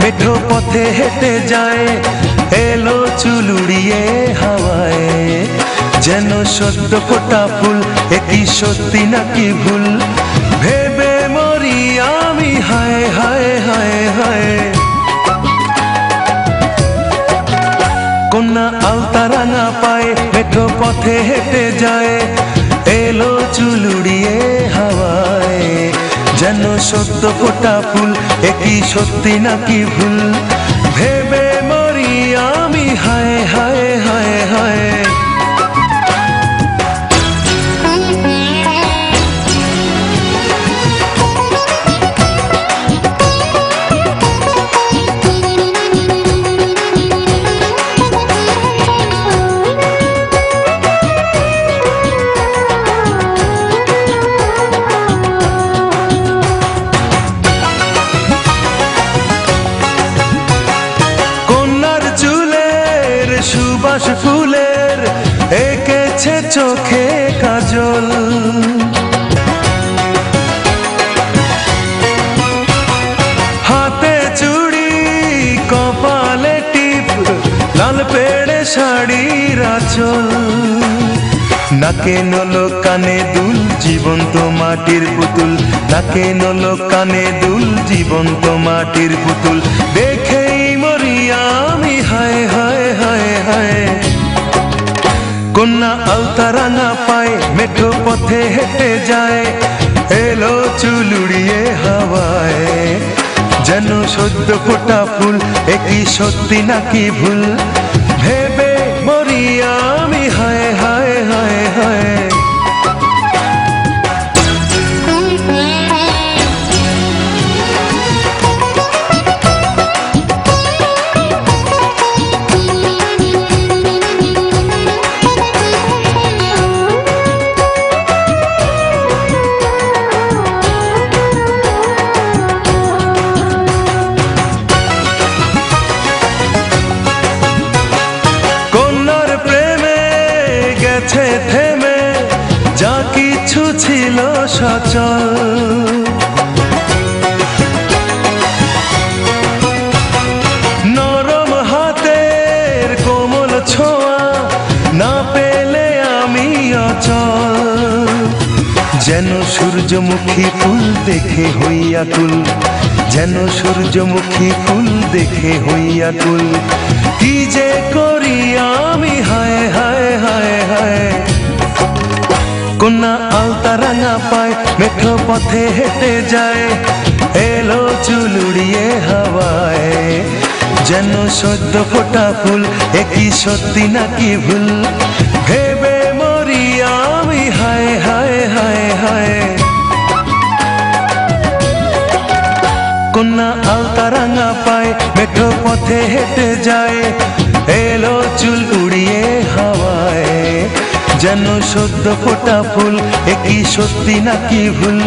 মেঠো পথে হেঁটে যায়, এলো চুলুড়িয়ে হাওয়ায়। যেন সদ্য ফোটা ফুল একই সত্যি নাকি ভুল? ভেবে মরি আমি, হায় হায় হায় হায়। কন্যা আলতারাঙা পায়, মেঠো পথে হেঁটে যায়, এলো যেন সত্য ফোটা ফুল একই সত্যি নাকি ভুল? ভেবে মরি আমি হায় হায় হায় হায়। চোখে কাজল। হাতে চুড়ি, কপালে টিপ, লাল পেড়ে শাড়ির আচল। নাকে নলো কানে দুল, জীবন্ত মাটির পুতুল। নাকে নলো কানে দুল, জীবন্ত মাটির পুতুল। দেখেই মরি আমি, হায় হায় হায় হায়। কন্যা আলতারা না পায়, মেঠো পথে হেঁটে যায়। এলো চুলুড়িয়ে হাওয়ায়, যেন সদ্য ফোটা ফুল একই সত্যি নাকি ভুল? গেছে থেমে, যা কিছু ছিল সচল। নরম হাতের কোমল ছোঁয়া না পেলে আমি অচল। যেন সূর্যমুখী ফুল দেখে হইয়া কুল, যেন সূর্যমুখী ফুল দেখে হইয়া কুল। কি যে করি আমি, হায় হায়। কন্যা আলতারাঙা পায়, মেঠো পথে হেঁটে যায়। এলো চুলুড়িয়ে হাওয়ায়। যেন সদ্য ফোটা ফুল একই সত্যি নাকি ভুল? ভেবে মরি আমি, হায় হায় হায় হায়। কন্যা আলতারাঙা পায়, মেঠো পথে হেঁটে যায়। এলো চুল উড়িয়ে যেন সদ্য ফোটা ফুল একই সত্যি নাকি ভুল?